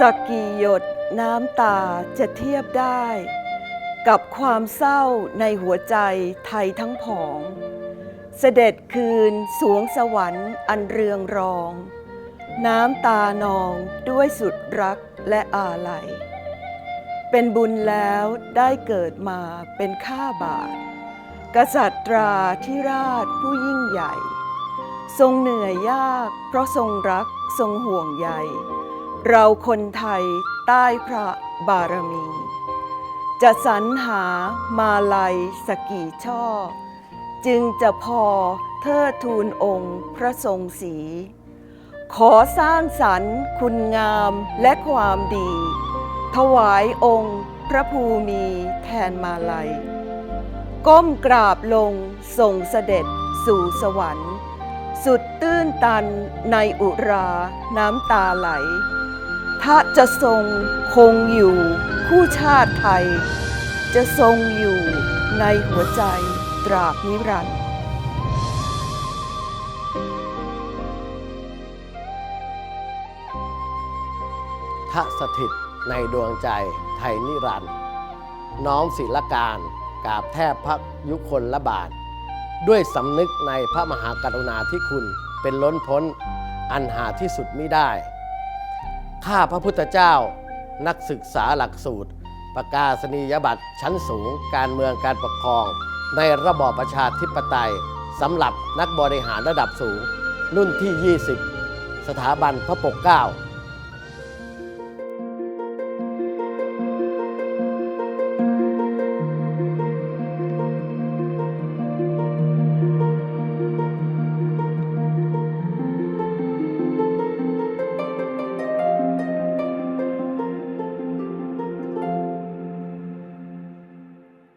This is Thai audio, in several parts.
สักกี่หยดน้ำตาจะเทียบได้ กับความเศร้าในหัวใจไทยทั้งผอง เสด็จคืนสวงสวรรค์อันเรืองรอง น้ำตานองด้วยสุดรักและอาลัย เป็นบุญแล้วได้เกิดมาเป็นข้าบาท กษัตราธิราชผู้ยิ่งใหญ่ ทรงเหนื่อยยากเพราะทรงรักทรงห่วงใย เราคนไทยใต้พระบารมี จะสรรหามาลัยสกี่ช่อ จึงจะพอเทิดทูนองค์พระทรงศีขอสร้างสรรค์คุณงามและความดี ถวายองค์พระภูมิแทนมาลัย ก้มกราบลงส่งเสด็จสู่สวรรค์ สุดตื้นตันในอุราน้ำตาไหล ถ้าจะทรงคงอยู่คู่ชาติไทย จะทรงอยู่ในหัวใจตราบนิรันดร์ทะสถิตในดวงใจไทยนิรันดร์น้อมศิลการกราบแทบพระยุคลละบาท ด้วยสำนึกในพระมหากรุณาธิคุณเป็นล้นพ้นอันหาที่สุดไม่ได้ ข้าพระพุทธเจ้า นักศึกษาหลักสูตร ประกาศนียบัตรชั้นสูง การเมืองการปกครอง ในระบอบประชาธิปไตยสำหรับนักบริหารระดับสูง รุ่นที่ 20 สถาบันพระปกเกล้า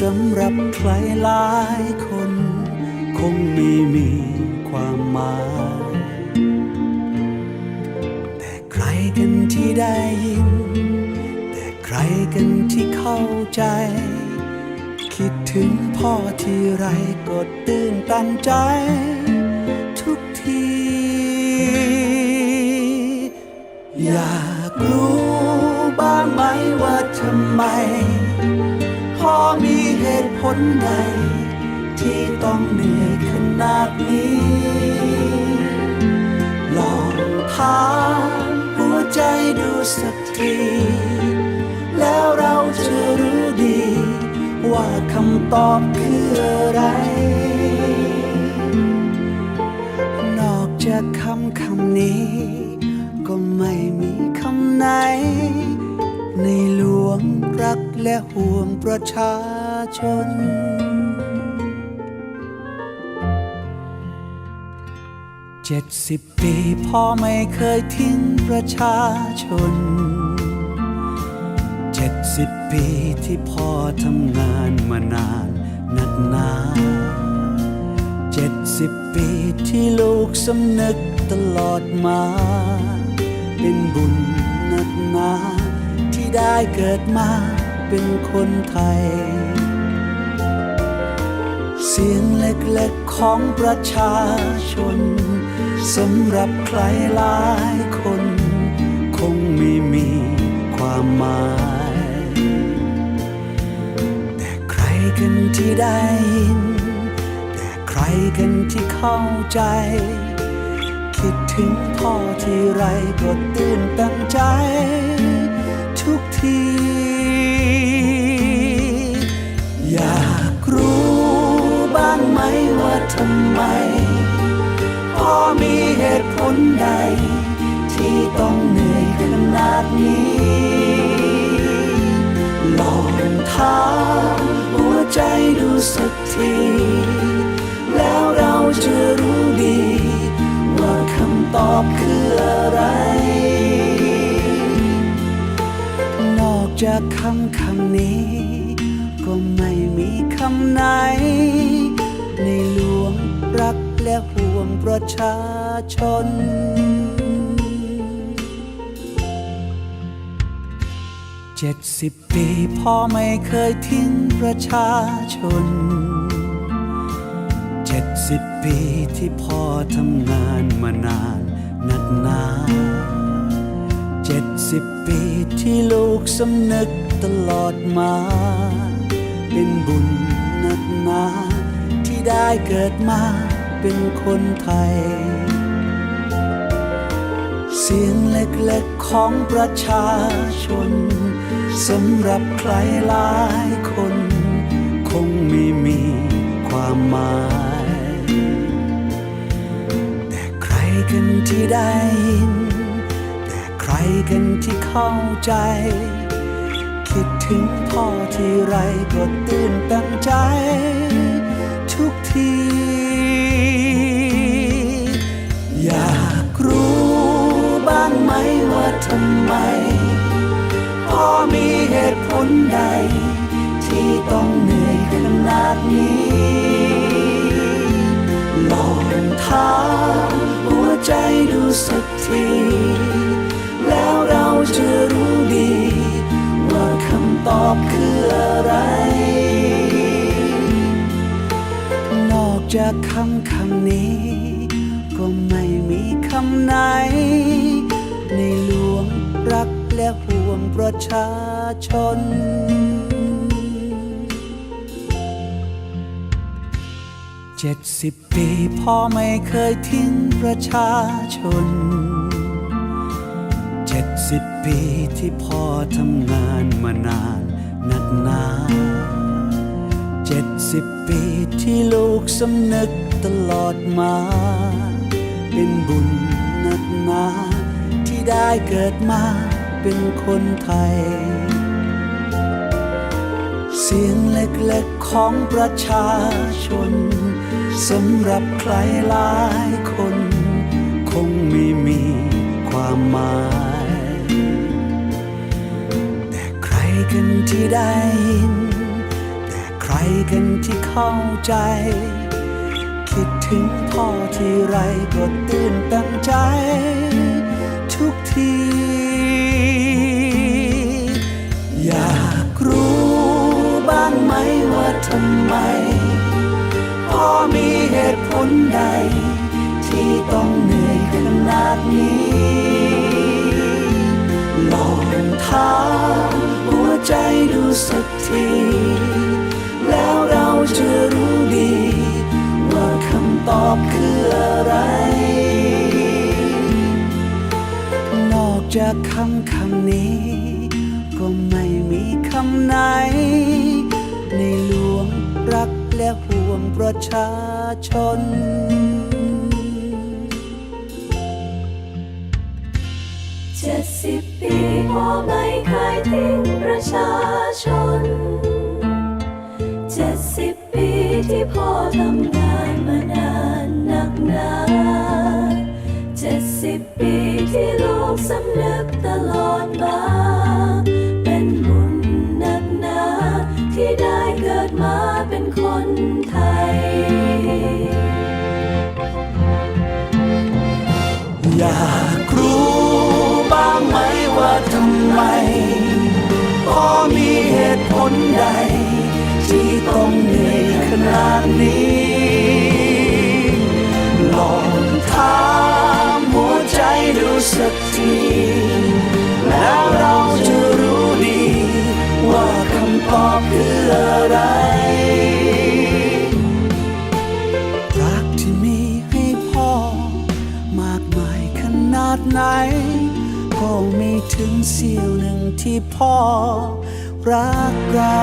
สำหรับใครหลายคน คงไม่มีความหมาย แต่ใครกันที่ได้ยิน แต่ใครกันที่เข้าใจ คิดถึงพ่อที่ไรก็ตื่นตันใจ ทุกที อยากรู้บ้างไหมว่าทำไม มีเหตุผลใด ที่ต้องเหนื่อยขนาดนี้ ลองถามหัวใจดูสักที แล้วเราจะรู้ดี ว่าคำตอบคืออะไร นอกจากคำคำนี้ ก็ไม่มีคำไหน ในหลวงรักและห่วงประชาชน เจ็ดสิบปีพ่อไม่เคยทิ้งประชาชน เจ็ดสิบปีที่พ่อทำงานมานานนักหนาเจ็ดสิบปีที่ลูกสำนึกตลอดมา เป็นบุญนักหนา ที่ได้เกิดมาเป็นคนไทย เสียงเล็กๆของประชาชนสำหรับใครหลายคน คงไม่มีความหมาย แต่ใครกันที่ได้ยิน แต่ใครกันที่เข้าใจ คิดถึงพ่อที่ไรก็ตื่นตันใจ ทุกที อยากรู้บ้างไหมว่าทำไมพ่อมีเหตุผลใด ที่ต้องเหนื่อยขนาดนี้ลองถามหัวใจดูสักที แล้วเราจะรู้ดี ว่าคำตอบคือ จากคำคำนี้ ก็ไม่มีคำไหน ในหลวงรักและห่วงประชาชน เจ็ดสิบปีพ่อไม่เคยทิ้งประชาชน เจ็ดสิบปีที่พ่อทำงานมานานนักหนา สิบปีที่ลูกสำนึกตลอดมา เป็นบุญนักหนาที่ได้เกิดมาเป็นคนไทย เสียงเล็กๆของประชาชนสำหรับใครหลายคน คงไม่มีความหมาย เข้าใจ คิดถึงพ่อที่ไรก็ตื่นตันใจ ทุกที อยากรู้บ้างไหมว่าทำไม พ่อมีเหตุผลใด ที่ต้องเหนื่อยขนาดนี้ลองถามหัวใจดูสักที จากคำคำนี้ ก็ไม่มีคำไหน ในหลวงรักและห่วงประชาชน เจ็ดสิบปีพ่อไม่เคยทิ้งประชาชน เจ็ดสิบปีที่พ่อทำงานมานานนักหนา เจ็ดสิบปีที่ลูกสำนึกตลอดมา เป็นบุญนักหนาที่ได้เกิดมาเป็นคนไทย เสียงเล็กๆของประชาชนสำหรับใครหลายคน คงไม่มีความหมาย แต่ใครกันที่ได้ยิน กันที่เข้าใจ คิดถึงพ่อที่ไรก็ตื่นตันใจ ทุกที อยากรู้บ้างไหมว่าทำไม พ่อมีเหตุผลใด ที่ต้องเหนื่อยขนาดนี้ลองถามหัวใจดูสักที จะรู้ดี ว่าคำตอบคืออะไร นอกจากคำคำนี้ ก็ไม่มีคำไหน ในหลวงรักและห่วงประชาชนเจ็ดสิบปีพ่อไม่เคยทิ้งประชาชนเจ็ดสิบ ที่พ่อทำงานมานานนักหนาเจ็ดสิบปีที่ลูกสำนึกตลอดมาเป็นบุญนักหนาที่ได้เกิดมาเป็นคนไทย อยากรู้บ้างไหมว่าทำไมพ่อมีเหตุผลใดาดนี้ลองถามหัวใจดูสักทีแล้วเราจะรู้ดี ว่าคำตอบคืออะไร รักที่มีให้พ่อ มากมายขนาดไหน ก็มีถึงเสี้ยวหนึ่งที่พ่อรักเรา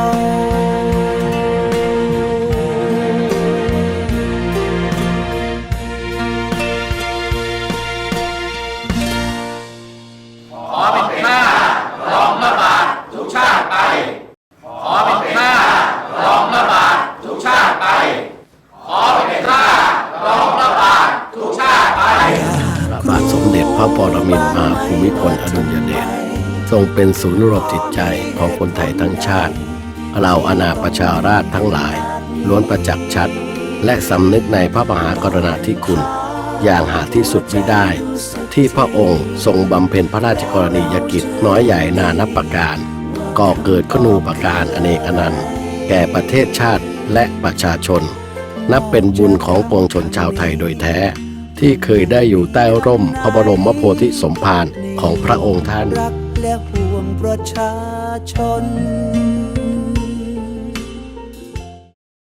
ระบาทสมเด็จพระปรมินมหาภูมิพลอดุลยเดชทรงเป็นศูนย์รวมจิตใจของคนไทยทั้งชาติเราอาณาประชาราชทั้งหลาย ล้วนประจักษ์ชัด และสำนึกในพระมหากรณาธิคุณ อย่างหาที่สุดมิได้ ที่พระองค์ทรงบำเพ็ญพระราชกรณียกิจน้อยใหญ่นานับประการ ก่อเกิดขนูประการอเนกอนันต์ แก่ประเทศชาติและประชาชน นับเป็นบุญของปวงชนชาวไทยโดยแท้ ที่เคยได้อยู่ใต้ร่มพระบรมโพธิสมภารของพระองค์ท่าน รักและห่วงประชาชน